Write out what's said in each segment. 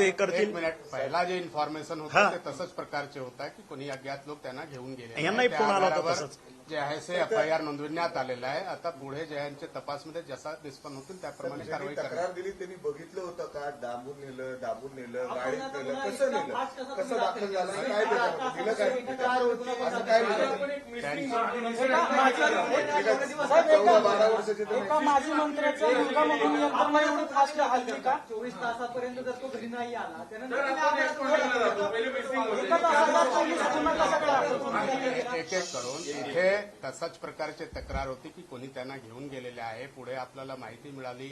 हे एक करतील मिनिट पहिला जे इन्फॉर्मेशन हा. होतं ते तसंच प्रकारचे होतं की कोणी अज्ञात लोक त्यांना घेऊन गेले यांनाही फोन आला होता तसंच. जे आहे ते एफआयआर नोंदविण्यात आलेलं आहे आता पुढे जे यांचे तपासमध्ये जसा निष्पन्न होतील त्याप्रमाणे कारवाई तक्रार दिली त्यांनी बघितलं होतं का दाबून नेलं दाबून नेलं गाडीत नेलं कसं नेलं कसं दाखल झालं काय दिलं काय असं काय चौदा बारा वर्षाचे माजी मंत्र्याचा मुलगा म्हणून यंत्रणा एवढी फास्ट हलली का चोवीस तासापर्यंत जर तो घरी नाही आला. तर आपण एक जातो. पहिले होते. एका एक एक करून इथे तसाच प्रकारची तक्रार होती की कोणी त्यांना घेऊन गेलेले आहे. पुढे आपल्याला माहिती मिळाली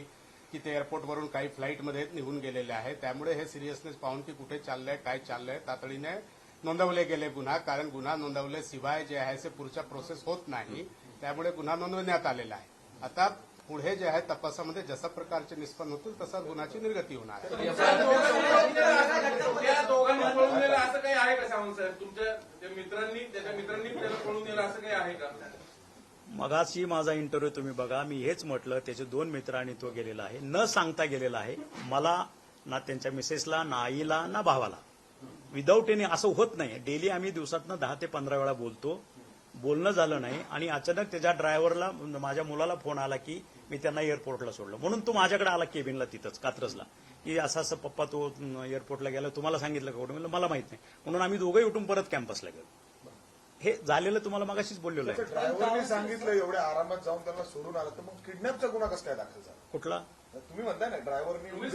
की ते एअरपोर्टवरून काही फ्लाईटमध्ये निघून गेलेले आहे. त्यामुळे हे सिरियसनेस पाहून की कुठे चाललंय काय चाललंय तातडीने नोंदवले गेले गुन्हा. कारण गुन्हा नोंदवल्याशिवाय जे आहे ते पुढच्या प्रोसेस होत नाही. त्यामुळे गुन्हा नोंदवण्यात आलेला आहे. आता पुढे जे आहे तपासामध्ये जसा प्रकारचे निष्पन्न होतील तसा गुन्ह्याची निर्गती होणार. आहे त्या दोघांनी पळून नेलं असं काही आहे का सावंत साहेब? तुमच्या त्या मित्रांनी त्याच्या मित्रांनी त्याला पळून नेलं असं काही आहे का? मगाशी माझा इंटरव्ह्यू तुम्ही बघा मी हेच म्हटलं त्याचे दोन मित्र आणि तो गेलेला आहे. न सांगता गेलेला आहे. मला ना त्यांच्या मिसेसला ना आईला ना भावाला. विदाऊट एनी असं होत नाही. डेली आम्ही दिवसातनं दहा ते पंधरा वेळा बोलतो. बोलणं झालं नाही. आणि अचानक त्याच्या ड्रायव्हरला माझ्या मुलाला फोन आला की मी त्यांना एअरपोर्टला सोडलं. म्हणून तो माझ्याकडे आला केबिनला तिथंच कात्रजला. की असं असं पप्पा तो एअरपोर्टला गेला तुम्हाला सांगितलं का कुठं? मला माहीत नाही. म्हणून आम्ही दोघंही उठून परत कॅम्पसला गेलो. हे झालेलं तुम्हाला मगाशीच बोललेलं आहे. ड्रायव्हरने सांगितलं एवढ्या आरामात जाऊन त्यांना सोडून आलं तर मग किडनॅपचा गुन्हा कसं काय दाखल झाला? कुठला? तुम्ही म्हणताय ना ड्रायव्हरनी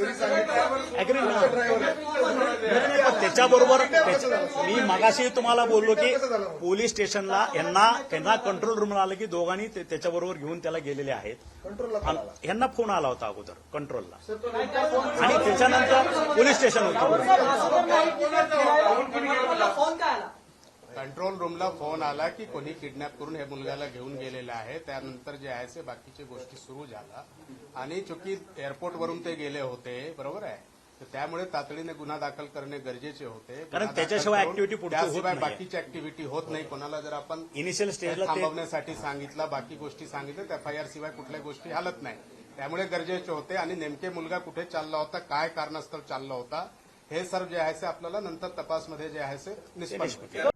त्याच्याबरोबर त्याच्या- मी मगाशी तुम्हाला बोललो की पोलीस स्टेशनला यांना त्यांना कंट्रोल रूमला आलं की दोघांनी त्याच्याबरोबर घेऊन त्याला गेलेले आहेत. यांना फोन आला होता अगोदर कंट्रोलला आणि त्याच्यानंतर पोलीस स्टेशन होतं. फोन काय आला? कंट्रोल रूमला फोन आला की कोणी किडनॅप करून हे मुलग्याला घेऊन गेलेलं आहे. त्यानंतर जे आहे ते बाकीच्या गोष्टी सुरू झाल्या आणि चुकी एअरपोर्टवरून ते गेले होते बरोबर आहे? तर त्यामुळे तातडीने गुन्हा दाखल करणे गरजेचे होते. दाखल त्याच्याशिवाय होत त्याशिवाय. बाकीची ऍक्टिव्हिटी होत नाही. कोणाला जर आपण इनिशियल स्टेजला थांबवण्यासाठी सांगितलं बाकी गोष्टी सांगितल्या तर एफआयआर शिवाय कुठल्या गोष्टी हालत नाही. त्यामुळे गरजेचे होते आणि नेमके मुलगा कुठे चालला होता काय कारणास्तव चालला होता हे सर्व जे आहे आपल्याला नंतर तपासमध्ये जे आहे निष्पन्न. होईल.